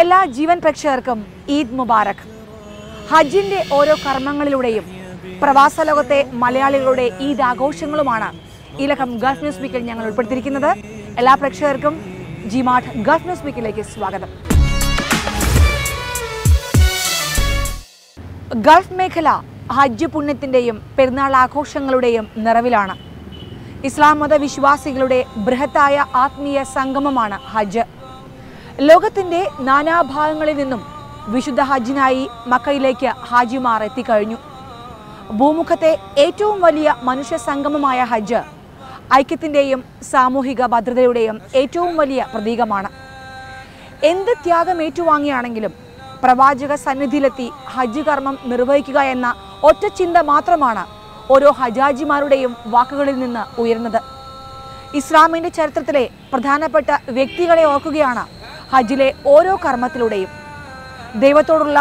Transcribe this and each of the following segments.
എല്ലാ ജീവൻ പ്രേക്ഷകർക്കും ഈദ് മുബാറക്. ഹജ്ജിന്റെ ഓരോ കർമ്മങ്ങളിലൂടെയും പ്രവാസ ലോകത്തെ മലയാളികളുടെ ഈദ് ആഘോഷങ്ങളുമാണ് ഈ ഗൾഫ് ന്യൂസ് വീക്കിൽ ഞങ്ങൾ ഉൾപ്പെടുത്തിയിരിക്കുന്നത്. എല്ലാ പ്രേക്ഷകർക്കും ജിമാഠ് ഗൾഫ് ന്യൂസ് വീക്കിലേക്ക് സ്വാഗതം. ഗൾഫ് മേഖല ഹജ്ജ് പുണ്യത്തിന്റെയും പെരുന്നാൾ ആഘോഷങ്ങളുടെയും നിറവിലാണ്. ഇസ്ലാം മത വിശ്വാസികളുടെ ബൃഹത്തായ ആത്മീയ സംഗമമാണ് ഹജ്ജ്. ലോകത്തിന്റെ നാനാഭാഗങ്ങളിൽ നിന്നും വിശുദ്ധ ഹജ്ജിനായി മക്കയിലേക്ക് ഹാജിമാർ എത്തിക്കഴിഞ്ഞു. ഭൂമുഖത്തെ ഏറ്റവും വലിയ മനുഷ്യ സംഗമമായ ഹജ്ജ് ഐക്യത്തിന്റെയും സാമൂഹിക ഭദ്രതയുടെയും ഏറ്റവും വലിയ പ്രതീകമാണ്. എന്ത് ത്യാഗം ഏറ്റുവാങ്ങിയാണെങ്കിലും പ്രവാചക സന്നിധിയിലെത്തി ഹജ്ജ് കർമ്മം നിർവഹിക്കുക എന്ന ഒറ്റ ചിന്ത മാത്രമാണ് ഓരോ ഹജാജിമാരുടെയും വാക്കുകളിൽ നിന്ന് ഉയർന്നത് ഇസ്ലാമിന്റെ ചരിത്രത്തിലെ പ്രധാനപ്പെട്ട വ്യക്തികളെ ഓർക്കുകയാണ് ഹജ്ജിലെ ഓരോ കർമ്മത്തിലൂടെയും. ദൈവത്തോടുള്ള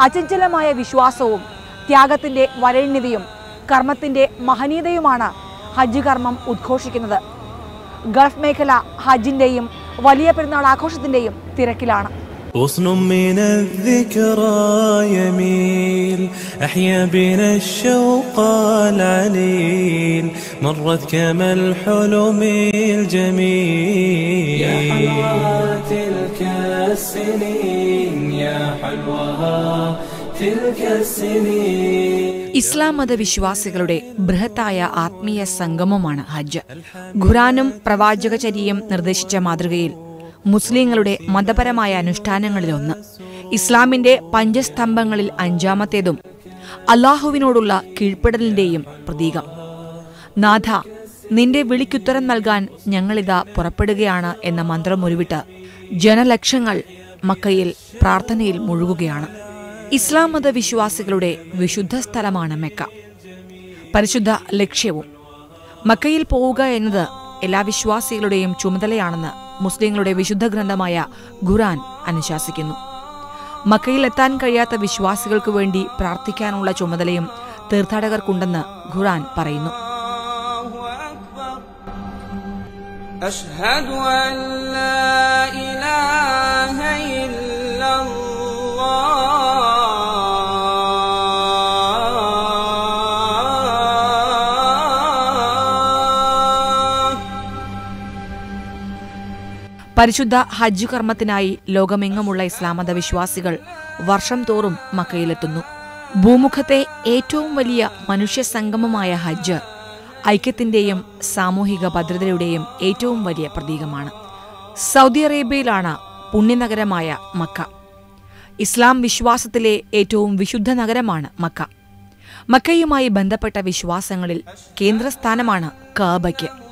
അചഞ്ചലമായ വിശ്വാസവും ത്യാഗത്തിന്റെ വരണ്യതയും കർമ്മത്തിന്റെ മഹനീയതയുമാണ് ഹജ്ജ് കർമ്മം ഉദ്ഘോഷിക്കുന്നത്. ഗൾഫ് മേഖല ഹജ്ജിന്റെയും വലിയ പെരുന്നാൾ ആഘോഷത്തിന്റെയും തിരക്കിലാണ്. غصن من الذكرى يميل أحيا بنا الشوق العليل مرت كما الحلم الجميل يا حلوها تلك السنين يا حلوها تلك السنين ഇസ്ലാം മത വിശ്വാസികളുടെ ബൃഹത്തായ ആത്മീയ സംഗമമാണ് ഹജ്ജ് ഖുറാനും പ്രവാചകചര്യയും നിർദ്ദേശിച്ച മാതൃകയിൽ മുസ്ലിങ്ങളുടെ മതപരമായ അനുഷ്ഠാനങ്ങളിലൊന്ന്. ഇസ്ലാമിന്റെ പഞ്ചസ്തംഭങ്ങളിൽ അഞ്ചാമത്തേതും അള്ളാഹുവിനോടുള്ള കീഴ്പ്പെടലിന്റെയും പ്രതീകം. നാഥ നിന്റെ വിളിക്കുത്തരം നൽകാൻ ഞങ്ങളിതാ പുറപ്പെടുകയാണ് എന്ന മന്ത്രം ഉരുവിട്ട് ജനലക്ഷങ്ങൾ മക്കയിൽ പ്രാർത്ഥനയിൽ മുഴുകുകയാണ്. ഇസ്ലാം മതവിശ്വാസികളുടെ വിശുദ്ധ സ്ഥലമാണ് മെക്ക. പരിശുദ്ധ ലക്ഷ്യവും മക്കയിൽ പോവുക എന്നത് എല്ലാ വിശ്വാസികളുടെയും ചുമതലയാണെന്ന് മുസ്ലിങ്ങളുടെ വിശുദ്ധ ഗ്രന്ഥമായ ഖുറാൻ അനുശാസിക്കുന്നു. മക്കയിൽ എത്താൻ കഴിയാത്ത വിശ്വാസികൾക്ക് വേണ്ടി പ്രാർത്ഥിക്കാനുള്ള ചുമതലയും തീർത്ഥാടകർക്കുണ്ടെന്ന് ഖുറാൻ പറയുന്നു. അഷ്ഹദു അല്ലാ പരിശുദ്ധ ഹജ്ജ് കർമ്മത്തിനായി ലോകമെങ്ങുമുള്ള ഇസ്ലാം മത വിശ്വാസികൾ വർഷം തോറും മക്കയിലെത്തുന്നു. ഭൂമുഖത്തെ ഏറ്റവും വലിയ മനുഷ്യ സംഗമമായ ഹജ്ജ് ഐക്യത്തിന്റെയും സാമൂഹിക ഭദ്രതയുടെയും ഏറ്റവും വലിയ പ്രതീകമാണ്. Saudi അറേബ്യയിലാണ് പുണ്യനഗരമായ Mecca. ഇസ്ലാം വിശ്വാസത്തിലെ ഏറ്റവും വിശുദ്ധ നഗരമാണ് മക്ക. മക്കയുമായി ബന്ധപ്പെട്ട വിശ്വാസങ്ങളിൽ കേന്ദ്രസ്ഥാനമാണ് കാബയ്ക്ക്.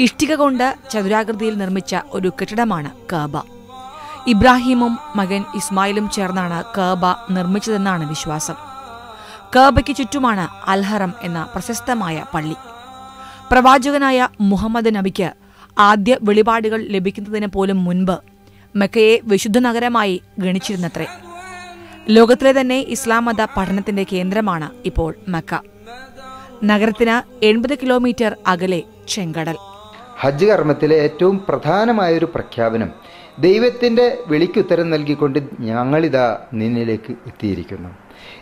ഇഷ്ടിക കൊണ്ട് ചതുരാകൃതിയിൽ നിർമ്മിച്ച ഒരു കെട്ടിടമാണ് കാബ. ഇബ്രാഹിമും മകൻ ഇസ്മായിലും ചേർന്നാണ് കാബ നിർമ്മിച്ചതെന്നാണ് വിശ്വാസം. കാബയ്ക്ക് ചുറ്റുമാണ് അൽഹറം എന്ന പ്രശസ്തമായ പള്ളി. പ്രവാചകനായ മുഹമ്മദ് നബിക്ക് ആദ്യ വെളിപാടുകൾ ലഭിക്കുന്നതിന് പോലും മുൻപ് മെക്കയെ വിശുദ്ധ നഗരമായി ഗണിച്ചിരുന്നത്രേ. ലോകത്തിലെ തന്നെ ഇസ്ലാം മത പഠനത്തിന്റെ കേന്ദ്രമാണ് ഇപ്പോൾ മക്ക. നഗരത്തിന് എൺപത് കിലോമീറ്റർ അകലെ ചെങ്കടൽ. ഹജ്ജ് കർമ്മത്തിലെ ഏറ്റവും പ്രധാനമായൊരു പ്രഖ്യാപനം ദൈവത്തിന്റെ വിളിക്കുത്തരം നൽകിക്കൊണ്ട് ഞങ്ങളിതാ നിന്നിലേക്ക് എത്തിയിരിക്കുന്നു.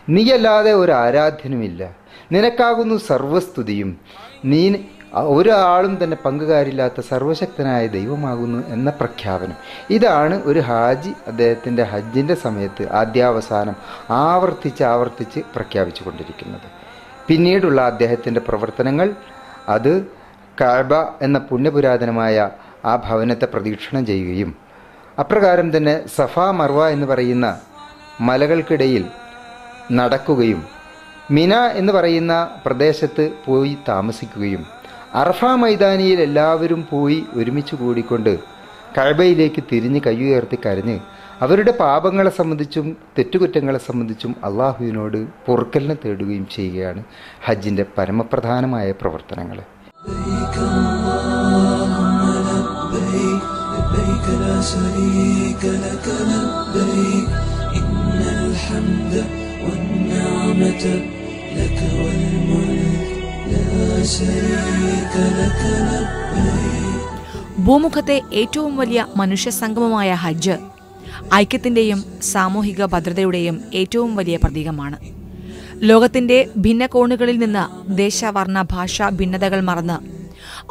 നീയല്ലാതെ ഒരു ആരാധ്യനുമില്ല. നിനക്കാകുന്നു സർവസ്തുതിയും. നീ ഒരാളും തന്നെ പങ്കുകാരില്ലാത്ത സർവശക്തനായ ദൈവമാകുന്നു എന്ന പ്രഖ്യാപനം. ഇതാണ് ഒരു ഹാജി അദ്ദേഹത്തിന്റെ ഹജ്ജിന്റെ സമയത്ത് ആദ്യാവസാനം ആവർത്തിച്ച് ആവർത്തിച്ച് പ്രഖ്യാപിച്ചു കൊണ്ടിരിക്കുന്നത് പിന്നീടുള്ള അദ്ദേഹത്തിന്റെ പ്രവർത്തനങ്ങൾ അത് കഅബ എന്ന പുണ്യപുരാതനമായ ആ ഭവനത്തെ പ്രദീക്ഷണം ചെയ്യുകയും അപ്രകാരം തന്നെ സഫ മർവ എന്ന് പറയുന്ന മലകൾക്കിടയിൽ നടക്കുകയും മിന എന്ന് പറയുന്ന പ്രദേശത്ത് പോയി താമസിക്കുകയും അർഫ മൈതാനിയിൽ എല്ലാവരും പോയി ഒരുമിച്ച് കൂടിക്കൊണ്ട് കഴബയിലേക്ക് തിരിഞ്ഞ് കയ്യുയർത്തി കരഞ്ഞ് അവരുടെ പാപങ്ങളെ സംബന്ധിച്ചും തെറ്റുകുറ്റങ്ങളെ സംബന്ധിച്ചും അള്ളാഹുവിനോട് പൊറുക്കലിനെ തേടുകയും ചെയ്യുകയാണ് ഹജ്ജിന്റെ പരമപ്രധാനമായ പ്രവർത്തനങ്ങൾ. شريك لك لبيك إن الحمد والنعمة لك والملك لا شريك لك لبيك ഭൂമുഖത്തെ ഏറ്റവും വലിയ മനുഷ്യ സംഗമമായ ഹജ്ജ് ഐക്യത്തിന്റെയും സാമൂഹിക ഭദ്രതയുടെയും ഏറ്റവും വലിയ പ്രതീകമാണ് ലോകത്തിന്റെ ഭിന്ന കോണുകളിൽ നിന്ന് ദേശവർണ ഭാഷാ ഭിന്നതകൾ മറന്ന്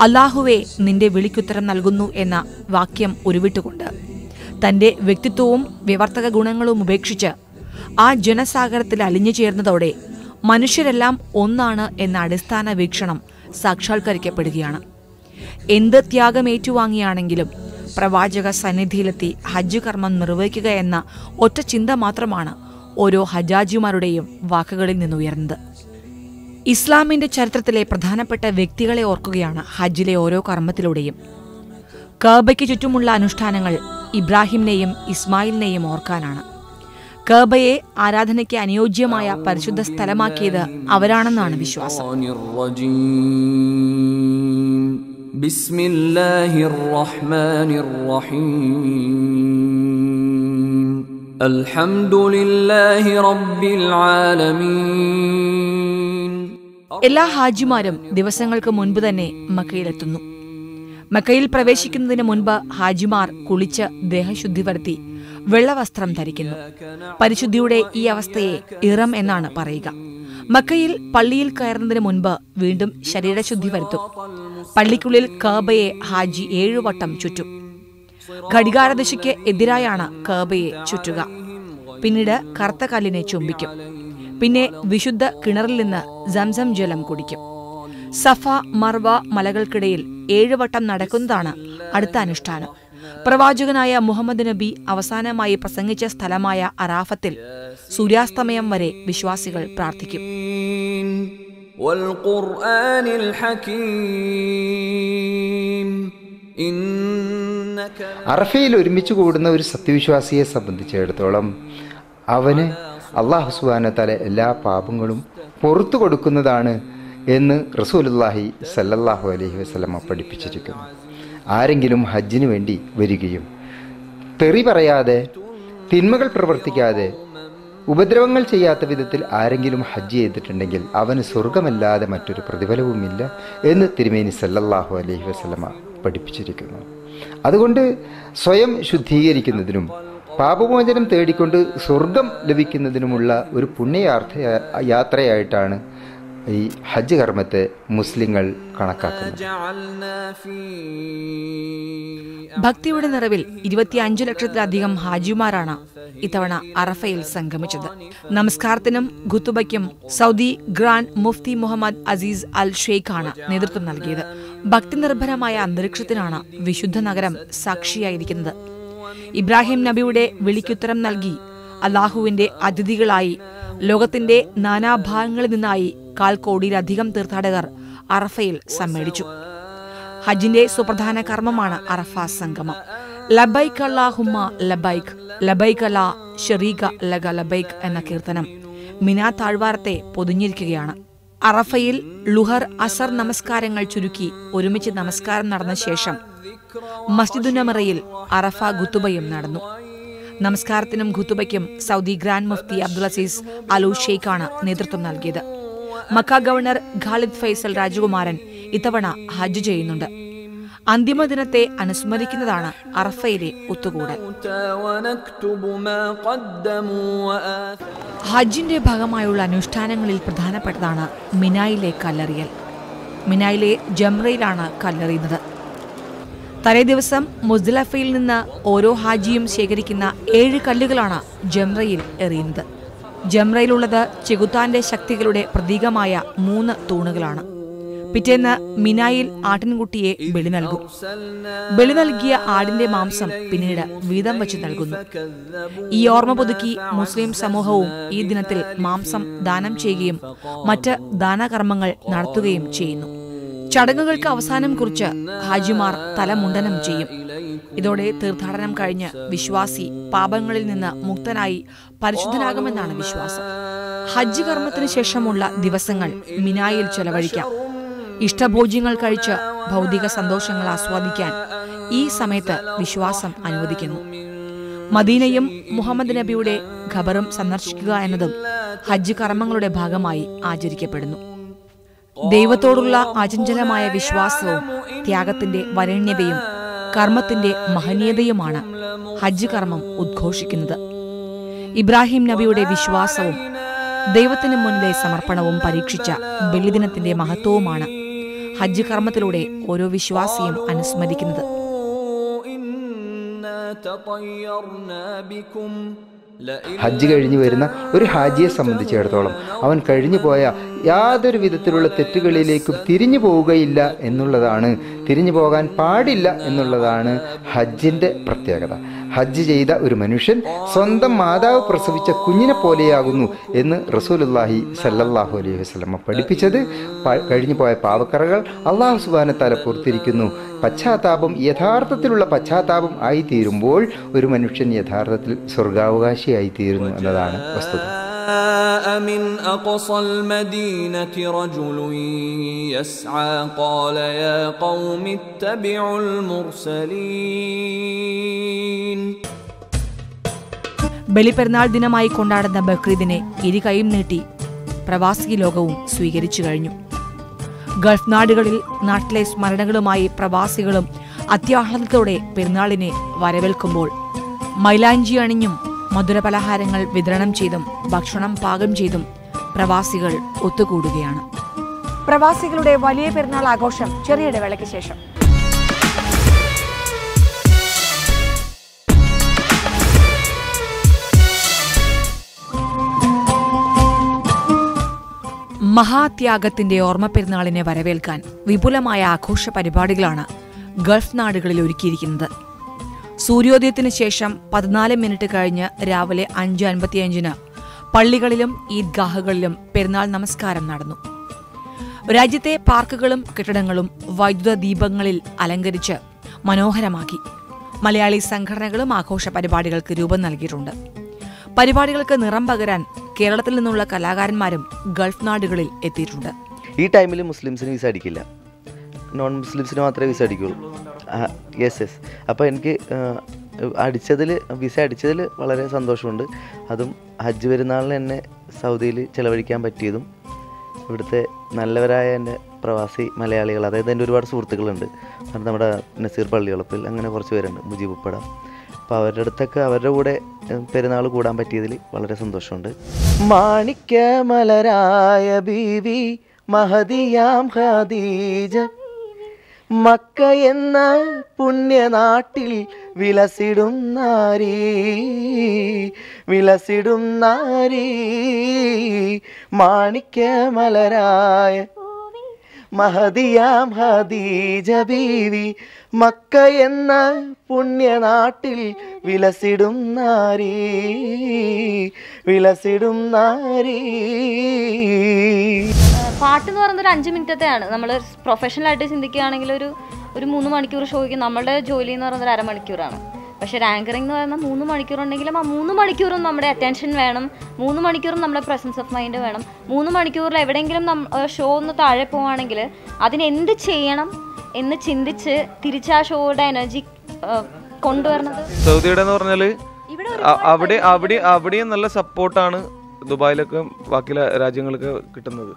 അള്ളാഹുവെ നിന്റെ വിളിക്കുത്തരം നൽകുന്നു എന്ന വാക്യം ഉരുവിട്ടുകൊണ്ട് തന്റെ വ്യക്തിത്വവും വിവർത്തക ഗുണങ്ങളും ഉപേക്ഷിച്ച് ആ ജനസാഗരത്തിൽ അലിഞ്ഞു ചേർന്നതോടെ മനുഷ്യരെല്ലാം ഒന്നാണ് എന്ന അടിസ്ഥാന വീക്ഷണം സാക്ഷാത്കരിക്കപ്പെടുകയാണ്. എന്ത് ത്യാഗം ഏറ്റുവാങ്ങിയാണെങ്കിലും പ്രവാചക സന്നിധിയിലെത്തി ഹജ്ജ് കർമ്മം നിർവഹിക്കുക എന്ന ഒറ്റ ചിന്ത മാത്രമാണ് ഓരോ ഹജാജിമാരുടെയും വാക്കുകളിൽ നിന്നുയർന്നത്. ഇസ്ലാമിന്റെ ചരിത്രത്തിലെ പ്രധാനപ്പെട്ട വ്യക്തികളെ ഓർക്കുകയാണ് ഹജ്ജിലെ ഓരോ കർമ്മത്തിലൂടെയും. കേബയ്ക്ക് ചുറ്റുമുള്ള അനുഷ്ഠാനങ്ങൾ ഇബ്രാഹിമിനെയും ഇസ്മായിലിനെയും ഓർക്കാനാണ്. കേബയെ ആരാധനയ്ക്ക് അനുയോജ്യമായ പരിശുദ്ധ സ്ഥലമാക്കിയത് അവരാണെന്നാണ് വിശ്വാസം. ബിസ്മില്ലാഹിർ റഹ്മാനിർ റഹീം. എല്ലാ ഹാജിമാരും ദിവസങ്ങൾക്ക് മുൻപ് തന്നെ മക്കയിലെത്തുന്നു. മക്കയിൽ പ്രവേശിക്കുന്നതിന് മുൻപ് ഹാജിമാർ കുളിച്ച് ദേഹശുദ്ധി വരുത്തി വെള്ളവസ്ത്രം ധരിക്കുന്നു. പരിശുദ്ധിയുടെ ഈ അവസ്ഥയെ ഇറം എന്നാണ് പറയുക. മക്കയിൽ പള്ളിയിൽ കയറുന്നതിന് മുൻപ് വീണ്ടും ശരീരശുദ്ധി വരുത്തും. പള്ളിക്കുള്ളിൽ കാബയെ ഹാജി ഏഴുവട്ടം ചുറ്റും. ഘടികാരദിശയ്ക്ക് എതിരായാണ് കാബയെ ചുറ്റുക പിന്നീട് കറുത്ത കല്ലിനെ ചുംബിക്കും പിന്നെ വിശുദ്ധ കിണറിൽ നിന്ന് സംസം ജലം കുടിക്കും സഫ മർവ മലകൾക്കിടയിൽ ഏഴുവട്ടം നടക്കുന്നതാണ് അടുത്ത അനുഷ്ഠാനം പ്രവാചകനായ മുഹമ്മദ് നബി അവസാനമായി പ്രസംഗിച്ച സ്ഥലമായ അറാഫത്തിൽ സൂര്യാസ്തമയം വരെ വിശ്വാസികൾ പ്രാർത്ഥിക്കും والقرآن الحكيم അറഫയിൽ ഒരുമിച്ച് കൂടുന്ന ഒരു സത്യവിശ്വാസിയെ സംബന്ധിച്ചിടത്തോളം അവന് അള്ളാഹു സുബാനത്താലെ എല്ലാ പാപങ്ങളും പുറത്തു കൊടുക്കുന്നതാണ് എന്ന് റസൂലുല്ലാഹി സല്ലല്ലാഹു അലഹി വസ്ലമ പഠിപ്പിച്ചിരിക്കുന്നു. ആരെങ്കിലും ഹജ്ജിന് വേണ്ടി വരികയും തെറി പറയാതെ തിന്മകൾ പ്രവർത്തിക്കാതെ ഉപദ്രവങ്ങൾ ചെയ്യാത്ത വിധത്തിൽ ആരെങ്കിലും ഹജ്ജ് ചെയ്തിട്ടുണ്ടെങ്കിൽ അവന് സ്വർഗമല്ലാതെ മറ്റൊരു പ്രതിഫലവുമില്ല എന്ന് തിരുമേനി സല്ലല്ലാഹു അലഹി വസ്ലമ പഠിപ്പിച്ചിരിക്കുന്നു. അതുകൊണ്ട് സ്വയം ശുദ്ധീകരിക്കുന്നതിനും പാപമോചനം തേടിക്കൊണ്ട് സ്വർഗം ലഭിക്കുന്നതിനുമുള്ള ഒരു പുണ്യയാർത്ഥ യാത്രയായിട്ടാണ് ഈ ഹജ്ജ് കർമ്മത്തെ മുസ്ലിങ്ങൾ കണക്കാക്കുന്നത്. ഭക്തിയുടെ നിറവിൽ ഇരുപത്തിയഞ്ചു ലക്ഷത്തിലധികം ഹാജിമാരാണ് ഇത്തവണ അറഫയിൽ സംഗമിച്ചത്. നമസ്കാരത്തിനും ഖുത്തുബയ്ക്കും സൗദി ഗ്രാൻഡ് മുഫ്തി മുഹമ്മദ് അസീസ് അൽ ഷെയ്ഖാണ് നേതൃത്വം നൽകിയത്. ഭക്തിനിർഭരമായ അന്തരീക്ഷത്തിനാണ് വിശുദ്ധ നഗരം സാക്ഷിയായിരിക്കുന്നത്. ഇബ്രാഹിം നബിയുടെ വിളിക്കുത്തരം നൽകി അള്ളാഹുവിന്റെ അതിഥികളായി ലോകത്തിന്റെ നാനാഭാഗങ്ങളിൽ നിന്നായി കാൽ കോടിയിലധികം തീർത്ഥാടകർ അറഫയിൽ സമ്മേളിച്ചു. ഹജ്ജിന്റെ സുപ്രധാന കർമ്മമാണ് അറഫ സംഗമം. ലബൈക്ക് അല്ലാഹുമ്മ ലബൈക്ക് ലബൈക്ക് അല്ലാ ഷെറീഖ ലഗ എന്ന കീർത്തനം മിനാ താഴ്വാരത്തെ പൊതിഞ്ഞിരിക്കുകയാണ്. അറഫയിൽ ലുഹർ അസർ നമസ്കാരങ്ങൾ ചുരുക്കി ഒരുമിച്ച് നമസ്കാരം നടന്ന ശേഷം മസ്ജിദുനമറയിൽ അറഫ ഖുത്തുബയും നടന്നു. നമസ്കാരത്തിനും ഖുത്തുബയ്ക്കും സൗദി ഗ്രാൻഡ് മുഫ്തി അബ്ദുൽ അസീസ് അലു ഷെയ്ഖാണ് നേതൃത്വം നൽകിയത്. മക്ക ഗവർണർ ഖാലിദ് ഫൈസൽ രാജകുമാരൻ ഇത്തവണ ഹജ്ജ് ചെയ്യുന്നുണ്ട്. അന്തിമ ദിനത്തെ അനുസ്മരിക്കുന്നതാണ് അറഫയിലെ ഒത്തുകൂടൽ. ഹജ്ജിന്റെ ഭാഗമായുള്ള അനുഷ്ഠാനങ്ങളിൽ പ്രധാനപ്പെട്ടതാണ് മിനായിലെ കല്ലെറിയൽ. മിനായിലെ ജംറയിലാണ് കല്ലെറിയുന്നത്. തലേ ദിവസം മുസ്ദലഫയിൽ നിന്ന് ഓരോ ഹാജിയും ശേഖരിക്കുന്ന ഏഴ് കല്ലുകളാണ് ജംറയിൽ എറിയുന്നത്. ജംറയിലുള്ളത് ചെകുത്താന്റെ ശക്തികളുടെ പ്രതീകമായ മൂന്ന് തൂണുകളാണ്. പിറ്റേന്ന് മിനായിൽ ആട്ടിൻകുട്ടിയെ ബലി നൽകും. ബലി നൽകിയ ആടിന്റെ മാംസം പിന്നീട് വീതം വെച്ച് നൽകുന്നു. ഈ ഓർമ്മ പുതുക്കി മുസ്ലിം സമൂഹവും ഈ ദിനത്തിൽ മാംസം ദാനം ചെയ്യുകയും മറ്റ് ദാനകർമ്മങ്ങൾ നടത്തുകയും ചെയ്യുന്നു. ചടങ്ങുകൾക്ക് അവസാനം കുറിച്ച് ഹാജിമാർ തലമുണ്ടനം ചെയ്യും. ഇതോടെ തീർത്ഥാടനം കഴിഞ്ഞ് വിശ്വാസി പാപങ്ങളിൽ നിന്ന് മുക്തനായി പരിശുദ്ധനാകുമെന്നാണ് വിശ്വാസം. ഹജ്ജ് കർമ്മത്തിന് ശേഷമുള്ള ദിവസങ്ങൾ മിനായിൽ ചെലവഴിക്കാം. ഇഷ്ടഭോജ്യങ്ങൾ കഴിച്ച് ഭൗതിക സന്തോഷങ്ങൾ ആസ്വാദിക്കാൻ ഈ സമയത്ത് വിശ്വാസം അനുവദിക്കുന്നു. മദീനയും മുഹമ്മദ് നബിയുടെ ഖബറും സന്ദർശിക്കുക എന്നതും ഹജ്ജ് കർമ്മങ്ങളുടെ ഭാഗമായി ആചരിക്കപ്പെടുന്നു. ദൈവത്തോടുള്ള അചഞ്ചലമായ വിശ്വാസവും ത്യാഗത്തിന്റെ വരണ്യതയും കർമ്മത്തിന്റെ മഹനീയതയുമാണ് ഹജ്ജ് കർമ്മം ഉദ്ഘോഷിക്കുന്നത്. ഇബ്രാഹിം നബിയുടെ വിശ്വാസവും ദൈവത്തിന് മുന്നിലെ സമർപ്പണവും പരീക്ഷിച്ച ബലിദിനത്തിന്റെ മഹത്വവുമാണ് ഹജ്ജ് കർമ്മത്തിലൂടെ ഓരോ വിശ്വാസിയും അനുസ്മരിക്കുന്നത്. ഹജ്ജ് കഴിഞ്ഞു വരുന്ന ഒരു ഹാജിയെ സംബന്ധിച്ചിടത്തോളം അവൻ കഴിഞ്ഞു പോയ യാതൊരു വിധത്തിലുള്ള തെറ്റുകളിലേക്കും തിരിഞ്ഞു പോവുകയില്ല എന്നുള്ളതാണ്. തിരിഞ്ഞു പോകാൻ പാടില്ല എന്നുള്ളതാണ് ഹജ്ജിന്റെ പ്രത്യേകത. ഹജ്ജ് ചെയ്ത ഒരു മനുഷ്യൻ സ്വന്തം മാതാവ് പ്രസവിച്ച കുഞ്ഞിനെ പോലെയാകുന്നു എന്ന് റസൂലുല്ലാഹി സല്ലാഹു അലൈഹി വസ്ലമ്മ പഠിപ്പിച്ചത്. കഴിഞ്ഞു പോയ പാവക്കറകൾ അള്ളാഹു സുബാനത്താല പുറത്തിരിക്കുന്നു. പശ്ചാത്താപം യഥാർത്ഥത്തിലുള്ള പശ്ചാത്താപം ആയിത്തീരുമ്പോൾ ഒരു മനുഷ്യൻ യഥാർത്ഥത്തിൽ സ്വർഗാവകാശിയായി തീരുന്നു എന്നതാണ് വസ്തുത جاء من أقصى المدينة رجل يسعى قال يا قوم اتبعوا المرسلين ബലിപ്പെരുന്നാൾ ദിനമായി കൊണ്ടാടുന്ന ബക്രീദിനെ ഇരു കൈയും നീട്ടി പ്രവാസി ലോകവും സ്വീകരിച്ചു കഴിഞ്ഞു ഗൾഫ് നാടുകളിൽ നാട്ടിലെ സ്മരണകളുമായി പ്രവാസികളും അത്യാഹ്ലാദത്തോടെ പെരുന്നാളിനെ വരവേൽക്കുമ്പോൾ മൈലാഞ്ചി അണിഞ്ഞും മധുരപലഹാരങ്ങൾ വിതരണം ചെയ്തും ഭക്ഷണം പാകം ചെയ്തും പ്രവാസികൾ ഒത്തുകൂടുകയാണ്. പ്രവാസികളുടെ വലിയ പെരുന്നാൾ ആഘോഷം ചെറിയ ഇടവേളയ്ക്ക് ശേഷം. മഹാത്യാഗത്തിന്റെ ഓർമ്മ പെരുന്നാളിനെ വരവേൽക്കാൻ വിപുലമായ ആഘോഷ പരിപാടികളാണ് ഗൾഫ് നാടുകളിൽ ഒരുക്കിയിരിക്കുന്നത്. സൂര്യോദയത്തിന് ശേഷം പതിനാല് മിനിറ്റ് കഴിഞ്ഞ് രാവിലെ അഞ്ച് അൻപത്തിയഞ്ചിന് പള്ളികളിലും ഈദ്ഗാഹുകളിലും പെരുന്നാൾ നമസ്കാരം നടന്നു. രാജ്യത്തെ പാർക്കുകളും കെട്ടിടങ്ങളും വൈദ്യുത ദീപങ്ങളിൽ അലങ്കരിച്ച് മനോഹരമാക്കി. മലയാളി സംഘടനകളും ആഘോഷ പരിപാടികൾക്ക് രൂപം നൽകിയിട്ടുണ്ട്. പരിപാടികൾക്ക് നിറം പകരാൻ കേരളത്തിൽ നിന്നുള്ള കലാകാരന്മാരും ഗൾഫ് നാടുകളിൽ എത്തിയിട്ടുണ്ട്. ഈ ടൈമിൽ മുസ്ലിംസിന് വിസ അടിക്കില്ല. നോൺ മുസ്ലിംസിന് മാത്രമേ വിസ അടിക്കുള്ളൂ. യെസ് യെസ് അപ്പോൾ എനിക്ക് അടിച്ചതിൽ വിസ അടിച്ചതിൽ വളരെ സന്തോഷമുണ്ട്. അതും ഹജ്ജ് പെരുന്നാളിന് എന്നെ സൗദിയിൽ ചിലവഴിക്കാൻ പറ്റിയതും ഇവിടുത്തെ നല്ലവരായ എന്റെ പ്രവാസി മലയാളികൾ അതായത് എന്റെ ഒരുപാട് സുഹൃത്തുക്കളുണ്ട്. നമ്മുടെ നസീർ പള്ളിയുളപ്പിൽ അങ്ങനെ കുറച്ച് പേരുണ്ട് മുജീബ് ഉപ്പട. അപ്പോൾ അവരുടെ അടുത്തൊക്കെ അവരുടെ കൂടെ പെരുന്നാൾ കൂടാൻ പറ്റിയതിൽ വളരെ സന്തോഷമുണ്ട്. മാണിക്യമലരായ ബീവി മഹദിയാം ഖദീജ. മക്ക എന്ന പുണ്യനാട്ടിൽ വിലസിടും നാരീ. വിലസിടും നാരീ. മാണിക്യമലരായ മഹദിയാം ഹദീജ ബീവി. മക്ക എന്ന പുണ്യനാട്ടിൽ വിലസിടും നാരീ. വിലസിടും നാരീ. പാട്ട് എന്ന് പറയുന്നത് ഒരു അഞ്ച് മിനിറ്റത്തെയാണ്. നമ്മൾ പ്രൊഫഷണൽ ആയിട്ട് ചിന്തിക്കുകയാണെങ്കിൽ ഒരു ഒരു മൂന്ന് മണിക്കൂർ ഷോയ്ക്ക് നമ്മുടെ ജോലി എന്ന് പറയുന്നത് ഒരു അരമണിക്കൂറാണ്. പക്ഷേ ആങ്കറിംഗ് എന്ന് പറയുന്നത് മൂന്ന് മണിക്കൂർ ഉണ്ടെങ്കിലും ആ മൂന്ന് മണിക്കൂറും നമ്മുടെ അറ്റൻഷൻ വേണം. മൂന്ന് മണിക്കൂറും നമ്മുടെ പ്രസൻസ് ഓഫ് മൈൻഡ് വേണം. മൂന്ന് മണിക്കൂറിൽ എവിടെയെങ്കിലും ഷോ ഒന്ന് താഴെ പോവുകയാണെങ്കിൽ അതിനെന്ത് ചെയ്യണം എന്ന് ചിന്തിച്ച് തിരിച്ച് ആ ഷോയുടെ എനർജി കൊണ്ടുവരുന്നത് സൗദിയുടെ എന്ന് പറഞ്ഞാൽ അവിടെ അവിടെ അവിടെ അവിടെയും നല്ല സപ്പോർട്ടാണ് ദുബായിലൊക്കെ ബാക്കി രാജ്യങ്ങളൊക്കെ കിട്ടുന്നത്.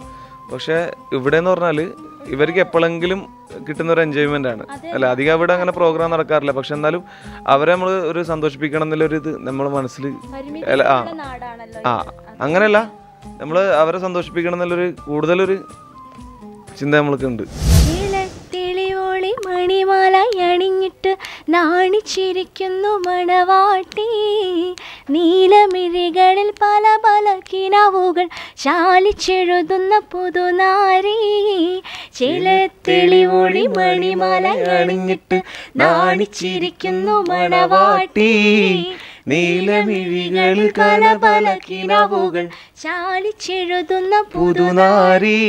പക്ഷെ ഇവിടെ എന്ന് പറഞ്ഞാൽ ഇവർക്ക് എപ്പോഴെങ്കിലും കിട്ടുന്ന ഒരു എൻജോയ്മെന്റ് ആണ്. അല്ല അധികം അവിടെ അങ്ങനെ പ്രോഗ്രാം നടക്കാറില്ല. പക്ഷെ എന്നാലും അവരെ നമ്മൾ ഒരു സന്തോഷിപ്പിക്കണം എന്നുള്ളൊരു ഇത് നമ്മളെ മനസ്സിൽ അല്ല ആ. ആ അങ്ങനെയല്ല. നമ്മൾ അവരെ സന്തോഷിപ്പിക്കണം എന്നുള്ളൊരു കൂടുതലൊരു ചിന്ത നമ്മൾക്ക് ഉണ്ട്. മണിമാല അണിഞ്ഞിട്ട് നാണിച്ചിരിക്കുന്നു മണവാട്ടി. നീലമിഴികളിൽ പല പല കിനാവുകൾ ശാലിച്ചെഴുതുന്ന പുതുനാരി. ചില തെളിവൊളി മണിമലയണിഞ്ഞിട്ട് നാണിച്ചിരിക്കുന്നു മണവാട്ടി. നീലമിഴികളിൽ പല പല കിനാവുകൾ ശാലിച്ചെഴുതുന്ന പുതുനാരി.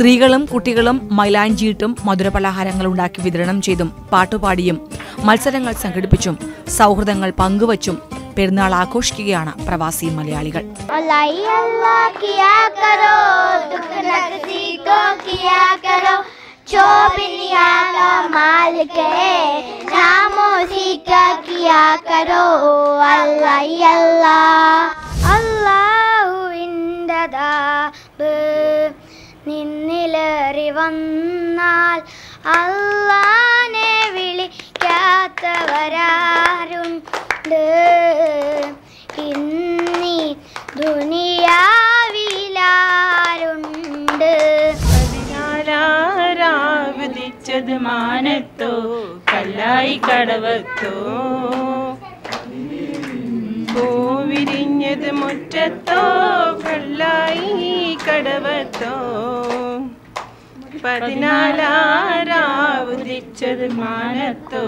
സ്ത്രീകളും കുട്ടികളും മൈലാഞ്ചിയിട്ടും മധുരപലഹാരങ്ങൾ ഉണ്ടാക്കി വിതരണം ചെയ്തും പാട്ടുപാടിയും മത്സരങ്ങൾ സംഘടിപ്പിച്ചും സൗഹൃദങ്ങൾ പങ്കുവച്ചും പെരുന്നാൾ ആഘോഷിക്കുകയാണ് പ്രവാസി മലയാളികൾ. അള്ളാഹുവിന്റെ നിന്നിലേറി വന്നാൽ അള്ളാനെ വിളിക്കാത്തവരാരുണ്ട്. ഇന്നി ദുനിയാവിലാരുണ്ട്. പതിനാലാരാവതിച്ചത് മാനത്തോ കല്ലായി കടവത്തോ? പൂവിരിഞ്ഞത് മുറ്റത്തോ കല്ലായി കടവത്തോ? പതിനാലാരാവുദിച്ചത് മാനത്തോ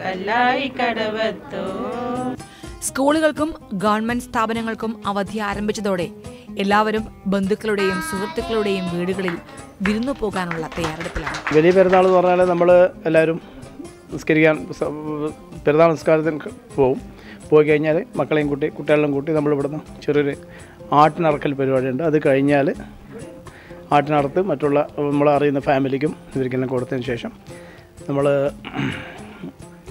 കല്ലായി കടവത്തോ. സ്കൂളുകൾക്കും ഗവൺമെന്റ് സ്ഥാപനങ്ങൾക്കും അവധി ആരംഭിച്ചതോടെ എല്ലാവരും ബന്ധുക്കളുടെയും സുഹൃത്തുക്കളുടെയും വീടുകളിൽ വിരുന്നു പോകാനുള്ള തയ്യാറെടുപ്പിലാണ്. വലിയ പെരുന്നാൾ എന്ന് പറഞ്ഞാൽ നമ്മൾ എല്ലാവരും നിസ്കരിക്കാൻ പെരുന്നാൾ നിസ്കാരത്തിന് പോകും പോയി കഴിഞ്ഞാൽ മക്കളെയും കൂട്ടി കുട്ടികളെയും കൂട്ടി നമ്മൾ ഇവിടുന്ന് ചെറിയൊരു ആട്ടിനറക്കൽ പരിപാടിയുണ്ട്. അത് കഴിഞ്ഞാൽ ആട്ടിനറുത്ത് മറ്റുള്ള നമ്മൾ അറിയുന്ന ഫാമിലിക്കും ഇവർക്കെല്ലാം കൊടുത്തതിന് ശേഷം നമ്മൾ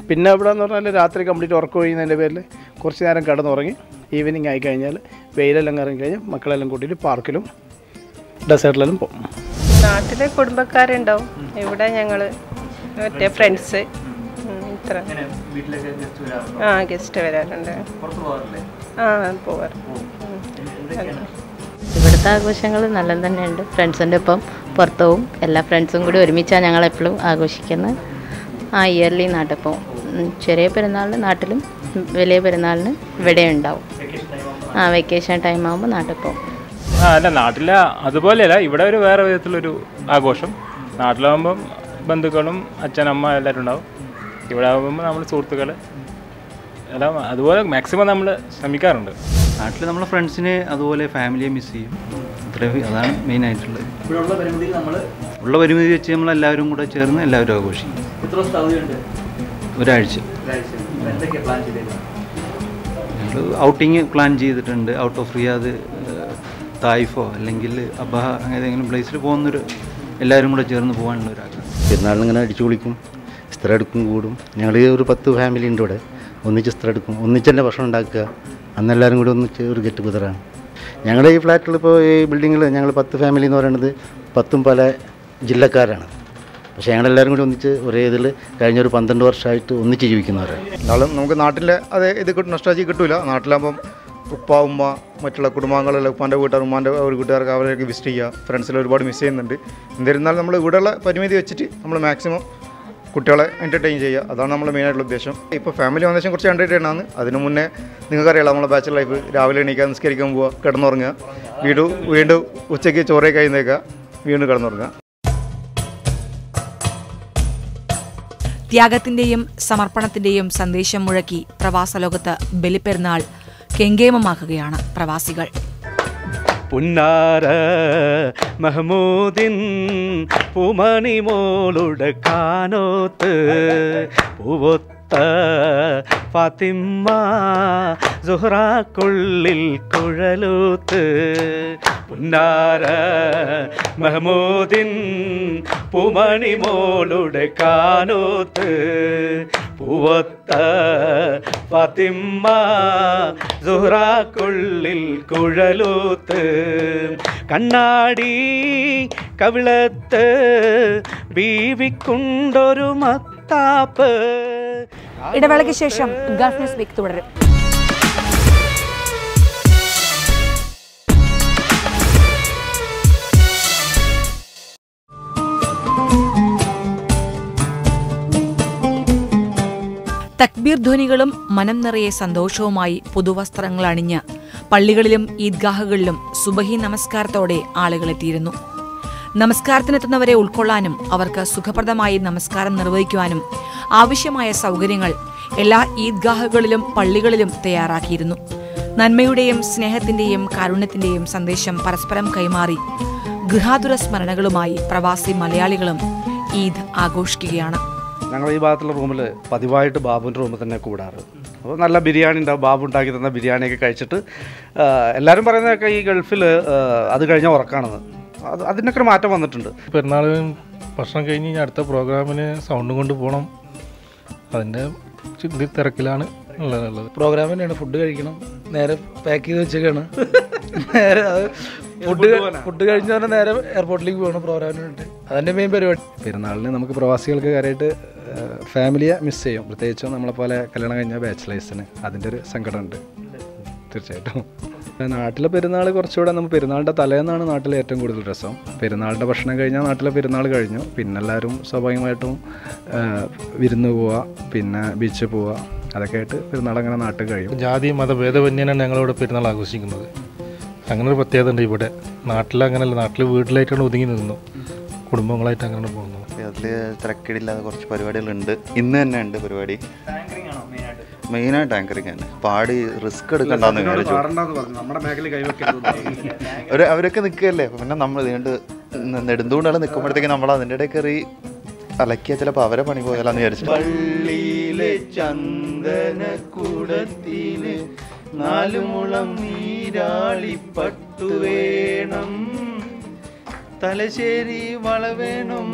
പിന്നെ ഇവിടെ എന്ന് പറഞ്ഞാൽ രാത്രി കംപ്ലീറ്റ് ഉറക്കം ഒഴിയുന്നതിന്റെ പേരിൽ കുറച്ച് നേരം കിടന്നുറങ്ങി ഈവനിങ് ആയി കഴിഞ്ഞാൽ വെയിലെല്ലാം ഇറങ്ങി കഴിഞ്ഞാൽ മക്കളെല്ലാം കൂട്ടിയിട്ട് പാർക്കിലും ഡെസേർട്ടിലും പോകും. നാട്ടിലെ കുടുംബക്കാരുണ്ടാവും. ഇവിടെ ഞങ്ങൾ മറ്റേ ഫ്രണ്ട്സ് ഇത്ര. ആ ഗസ്റ്റ് വരാറുണ്ട്. ആ പോവാറ് ഇവിടുത്തെ ആഘോഷങ്ങൾ നല്ല തന്നെയുണ്ട്. ഫ്രണ്ട്സിന്റെ ഒപ്പം പുറത്തു പോവും എല്ലാ ഫ്രണ്ട്സും കൂടി ഒരുമിച്ചാണ് ഞങ്ങളെപ്പോഴും ആഘോഷിക്കുന്നത്. ആ ഇയർലി നാട്ടിൽ ചെറിയ പെരുന്നാളിന് നാട്ടിലും വലിയ പെരുന്നാളിന് ഇവിടെ ഉണ്ടാവും. ആ വെക്കേഷൻ ടൈം ആകുമ്പോൾ നാട്ടിൽ പോവും ആ അല്ല നാട്ടിലെ അതുപോലെയല്ല ഇവിടെ ഒരു വേറെ വിധത്തിലൊരു ആഘോഷം. നാട്ടിലാകുമ്പം ബന്ധുക്കളും അച്ഛനമ്മ എല്ലാവരും ഉണ്ടാവും. ഇവിടെ ആകുമ്പോൾ നമ്മൾ സുഹൃത്തുക്കൾ എല്ലാം അതുപോലെ മാക്സിമം നമ്മൾ ശ്രമിക്കാറുണ്ട്. നാട്ടിൽ നമ്മളെ ഫ്രണ്ട്സിനെ അതുപോലെ ഫാമിലിയെ മിസ് ചെയ്യും. അത്രയും അതാണ് മെയിൻ ആയിട്ടുള്ളത്. പരിമിതി നമ്മൾ ഉള്ള പരിമിതി വെച്ച് നമ്മൾ എല്ലാവരും കൂടെ ചേർന്ന് എല്ലാവരും ആഘോഷിക്കും. ഒരാഴ്ച. ഞങ്ങൾ ഔട്ടിങ് പ്ലാൻ ചെയ്തിട്ടുണ്ട്. ഔട്ട് ഓഫ് റിയാദ് തായ്ഫോ അല്ലെങ്കിൽ അബഹ അങ്ങനെ ഏതെങ്കിലും പ്ലേസിൽ പോകുന്നൊരു എല്ലാവരും കൂടെ ചേർന്ന് പോകാനുള്ള ഒരു ആഗ്രഹം. പെരുന്നാളിങ്ങനെ അടിച്ചു കുളിക്കും ഇസ്ത്ര എടുക്കും കൂടും. ഞങ്ങൾ ഒരു പത്ത് ഫാമിലി ഉണ്ട് ഇവിടെ. ഒന്നിച്ച് ഇസ്ത്ര എടുക്കും. ഒന്നിച്ച് തന്നെ ഭക്ഷണം ഉണ്ടാക്കുക. അന്ന് എല്ലാവരും കൂടി ഒന്നിച്ച് ഒരു ഗെറ്റ് ടുഗതറാണ് ഞങ്ങളുടെ ഈ ഫ്ലാറ്റിൽ ഇപ്പോൾ ഈ ബിൽഡിങ്ങിൽ ഞങ്ങൾ പത്ത് ഫാമിലി എന്ന് പറയുന്നത് പത്തും പല ജില്ലക്കാരാണ്. പക്ഷേ ഞങ്ങളെല്ലാവരും കൂടി ഒന്നിച്ച് ഒരേ ഇതിൽ കഴിഞ്ഞൊരു പന്ത്രണ്ട് വർഷമായിട്ട് ഒന്നിച്ച് ജീവിക്കുന്നവരാണ് എന്നാലും നമുക്ക് നാട്ടിലെ അതേ ഇത് കിട്ടും നഷ്ടാജി കിട്ടില്ല നാട്ടിലാകുമ്പം ഉപ്പ ഉമ്മ മറ്റുള്ള കുടുംബാംഗങ്ങളെല്ലാം ഉപ്പാന്റെ വീട്ടുകാർ ഉമ്മാന്റെ ഒരു വീട്ടുകാർക്ക് അവരെയൊക്കെ വിസിറ്റ് ചെയ്യുക. ഫ്രണ്ട്സിൽ ഒരുപാട് മിസ് ചെയ്യുന്നുണ്ട്. എന്നിരുന്നാലും നമ്മൾ ഇവിടെയുള്ള പരിമിതി വെച്ചിട്ട് നമ്മൾ മാക്സിമം കുട്ടികളെ എന്റർടൈൻ ചെയ്യുക. അതാണ് നമ്മൾ മെയിനായിട്ടുള്ള ഉദ്ദേശം. ഇപ്പോൾ ഫാമിലി വന്നേശം കുറച്ച് എന്റർടൈൻ ആണ്. അതിന് മുന്നേ നിങ്ങൾക്കറിയാലോ നമ്മളെ ബാച്ചലർ ലൈഫ് രാവിലെ എണീക്കാൻ നിസ്കരിക്കാൻ പോവുക കിടന്നുറങ്ങുക. വീട് വീണ്ടും ഉച്ചയ്ക്ക് ചോറേ കഴിയുന്നേക്കുക വീണ്ടും കിടന്നുറങ്ങുക. ത്യാഗത്തിന്റെയും സമർപ്പണത്തിന്റെയും സന്ദേശം മുഴക്കി പ്രവാസ ലോകത്ത് ബലിപ്പെരുന്നാൾ കെങ്കേമമാക്കുകയാണ് പ്രവാസികൾ. പുന്നാര മഹമൂദിൻ പൂമണിമോളുടെ കാനോത്ത്. പൂവൊത്ത ഫാത്തിമ്മ സുഹ്റാക്കുള്ളിൽ കുഴലൂത്ത്. പുന്നാര മഹമൂദിൻ പൂമണിമോളുടെ കാനോത്ത്. പൂവത്ത പതിമ്മ സുഹ്റാക്കുള്ളിൽ കുഴലൂത്ത് കണ്ണാടി കവിളത്ത് ബീവിക്കുണ്ടൊരു മത്താപ്പ്. ഇടവേളയ്ക്ക് ശേഷം ഗൾഫ് ന്യൂസ് വീക്ക് തുടരും. തക്ബീർ ധ്വനികളും മനം നിറയെ സന്തോഷവുമായി പുതുവസ്ത്രങ്ങൾ അണിഞ്ഞ് പള്ളികളിലും ഈദ്ഗാഹുകളിലും സുബഹി നമസ്കാരത്തോടെ ആളുകളെത്തിയിരുന്നു നമസ്കാരത്തിനെത്തുന്നവരെ ഉൾക്കൊള്ളാനും അവർക്ക് സുഖപ്രദമായി നമസ്കാരം നിർവഹിക്കുവാനും ആവശ്യമായ സൗകര്യങ്ങൾ എല്ലാ ഈദ്ഗാഹുകളിലും പള്ളികളിലും തയ്യാറാക്കിയിരുന്നു. നന്മയുടെയും സ്നേഹത്തിന്റെയും കാരുണ്യത്തിന്റെയും സന്ദേശം പരസ്പരം കൈമാറി ഗൃഹാതുര സ്മരണകളുമായി പ്രവാസി മലയാളികളും ഈദ് ആഘോഷിക്കുകയാണ്. ഞങ്ങൾ ഈ ഭാഗത്തുള്ള റൂമിൽ പതിവായിട്ട് ബാബുവിന്റെ റൂമിൽ തന്നെ കൂടാറ്. അപ്പോൾ നല്ല ബിരിയാണി ഉണ്ടാവും. ബാബു ഉണ്ടാക്കി തന്ന ബിരിയാണിയൊക്കെ കഴിച്ചിട്ട് എല്ലാവരും പറയുന്നതൊക്കെ ഈ ഗൾഫിൽ അത് കഴിഞ്ഞാൽ ഉറക്കാണെന്ന്. അത് അതിനൊക്കെ ഒരു മാറ്റം വന്നിട്ടുണ്ട്. പെരുന്നാൾ ഭക്ഷണം കഴിഞ്ഞ് ഞാൻ അടുത്ത പ്രോഗ്രാമിന് സൗണ്ടും കൊണ്ട് പോകണം അതിന്റെ ചിന്തി തിരക്കിലാണ് ഉള്ളത് പ്രോഗ്രാം തന്നെയാണ്. ഫുഡ് കഴിക്കണം. നേരെ പാക്ക് ചെയ്ത് വെച്ചേക്കാണ്. നേരെ അത് ഫുഡ് ഫുഡ് കഴിഞ്ഞ നേരെ എയർപോർട്ടിലേക്ക് പോകണം പ്രോഗ്രാമിന് വേണ്ടി അതിന്റെ മെയിൻ പരിപാടി. പെരുന്നാളിന് നമുക്ക് പ്രവാസികൾക്ക് കാര്യമായിട്ട് ഫാമിലിയെ മിസ് ചെയ്യും. പ്രത്യേകിച്ചും നമ്മളെ പോലെ കല്യാണം കഴിഞ്ഞ ബാച്ചിലേഴ്സിന് അതിന്റെ ഒരു സങ്കടമുണ്ട് തീർച്ചയായിട്ടും. നാട്ടിലെ പെരുന്നാൾ കുറച്ചുകൂടെ നമ്മൾ പെരുന്നാളിന്റെ തലേന്നാണ് നാട്ടിലെ ഏറ്റവും കൂടുതൽ രസം. പെരുന്നാളിന്റെ ഭക്ഷണം കഴിഞ്ഞാൽ നാട്ടിലെ പെരുന്നാൾ കഴിഞ്ഞു. പിന്നെ എല്ലാവരും സ്വാഭാവികമായിട്ടും വിരുന്ന് പോവുക പിന്നെ ബീച്ചിൽ പോവുക. അതൊക്കെ ആയിട്ട് പെരുന്നാൾ അങ്ങനെ നാട്ടിൽ കഴിയും. ജാതി മത ഭേദമന്യേനാണ് ഞങ്ങളിവിടെ പെരുന്നാൾ ആഘോഷിക്കുന്നത്. അങ്ങനെ ഒരു പ്രത്യേകത ഉണ്ട് ഇവിടെ. നാട്ടിൽ അങ്ങനെയല്ല. നാട്ടിൽ വീട്ടിലായിട്ടാണ് ഒതുങ്ങി നിന്നു. കുടുംബങ്ങളായിട്ട് അങ്ങനെ പോകുന്നു അതിൽ തിരക്കിടില്ലാതെ കുറച്ച് പരിപാടികളുണ്ട്. ഇന്ന് തന്നെ ഉണ്ട് പരിപാടി. മെയിനായിട്ട് ആങ്കറിങ് തന്നെ. പാടി റിസ്ക് എടുക്കണ്ടെന്ന് വിചാരിച്ചു. ഒരു അവരൊക്കെ നിൽക്കുകയല്ലേ? പിന്നെ നമ്മൾ ഇതുകൊണ്ട് നെടുന്തുകൊണ്ടാണ് നിൽക്കുമ്പോഴത്തേക്ക് നമ്മൾ അതിന്റെ ഇടയിൽ കയറി അലക്കിയ ചിലപ്പോൾ അവരെ പണി പോയാലെന്ന് വിചാരിച്ചു പള്ളിയിലെ ചന്ദന കൂടത്തിന് നാലു മുളം നീരാളിപ്പട്ടു വേണം തലശ്ശേരി വള വേണം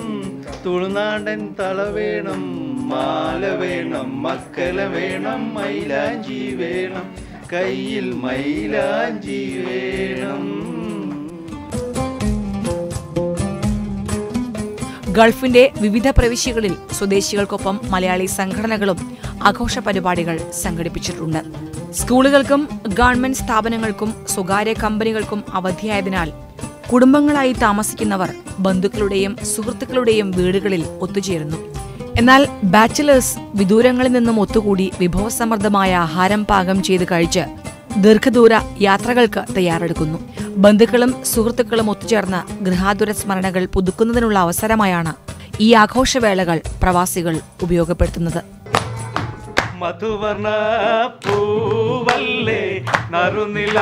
തുളുനാടൻ തള വേണം മാല വേണം മക്കല വേണം മൈലാഞ്ചി വേണം കയ്യിൽ മൈലാഞ്ചി വേണം. ഗൾഫിന്റെ വിവിധ പ്രവിശ്യകളിൽ സ്വദേശികൾക്കൊപ്പം മലയാളി സംഘടനകളും ആഘോഷ പരിപാടികൾ സംഘടിപ്പിച്ചിട്ടുണ്ട്. സ്കൂളുകൾക്കും ഗവൺമെന്റ് സ്ഥാപനങ്ങൾക്കും സ്വകാര്യ കമ്പനികൾക്കും അവധിയായതിനാൽ കുടുംബങ്ങളായി താമസിക്കുന്നവർ ബന്ധുക്കളുടെയും സുഹൃത്തുക്കളുടെയും വീടുകളിൽ ഒത്തുചേരുന്നു. എന്നാൽ ബാച്ചിലേഴ്സ് വിദൂരങ്ങളിൽ നിന്നും ഒത്തുകൂടി വിഭവസമൃദ്ധമായ ആഹാരം പാകം ചെയ്ത് കഴിച്ച് ദീർഘദൂര യാത്രകൾക്ക് തയ്യാറെടുക്കുന്നു. ബന്ധുക്കളും സുഹൃത്തുക്കളും ഒത്തുചേർന്ന് ഗൃഹാതുര സ്മരണകൾ പുതുക്കുന്നതിനുള്ള അവസരമായാണ് ഈ ആഘോഷവേളകൾ പ്രവാസികൾ ഉപയോഗപ്പെടുത്തുന്നത്. മധുവർണ പൂവല്ലേ? നറുനില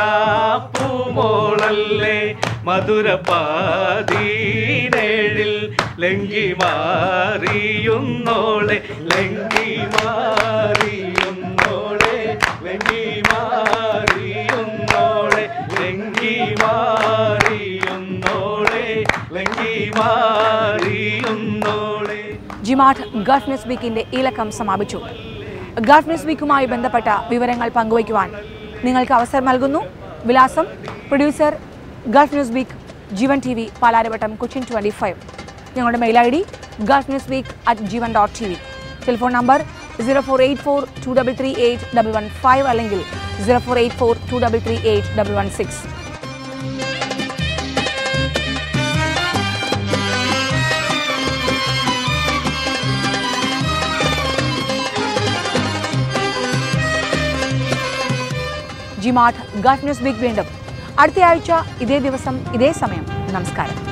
പൂമോളല്ലേ? മധുര പാതീനേഴിൽ ലങ്കി മാറിയുന്നോളെ ലങ്കി മാറിയുന്നോളെ ലങ്കി മാറിയുന്നോളെ ലങ്കി മാറിയുന്നോളെ ലങ്കി മാറിയുന്നോളെ. ജിമാട്ട് ഗൾഫ് ന്യൂസ് വീക്കിന്റെ ഇലക്കം ലക്കം സമാപിച്ചു. ഗൾഫ് ന്യൂസ് വീക്കുമായി ബന്ധപ്പെട്ട വിവരങ്ങൾ പങ്കുവയ്ക്കുവാൻ നിങ്ങൾക്ക് അവസരം നൽകുന്നു. വിലാസം producer Gulf News week Jeevan T V Palarivattom Cochin twenty five. ഞങ്ങളുടെ mail I D Gulf News week at Jeevan dot T V telephone number zero four eight four two double three eight double one five അല്ലെങ്കിൽ zero four eight four two double three eight double one six ജിമാട്ട് ഗാഡ് news big വീണ്ടും. അടുത്തയാഴ്ച ഇതേ ദിവസം ഇതേ സമയം. നമസ്കാരം.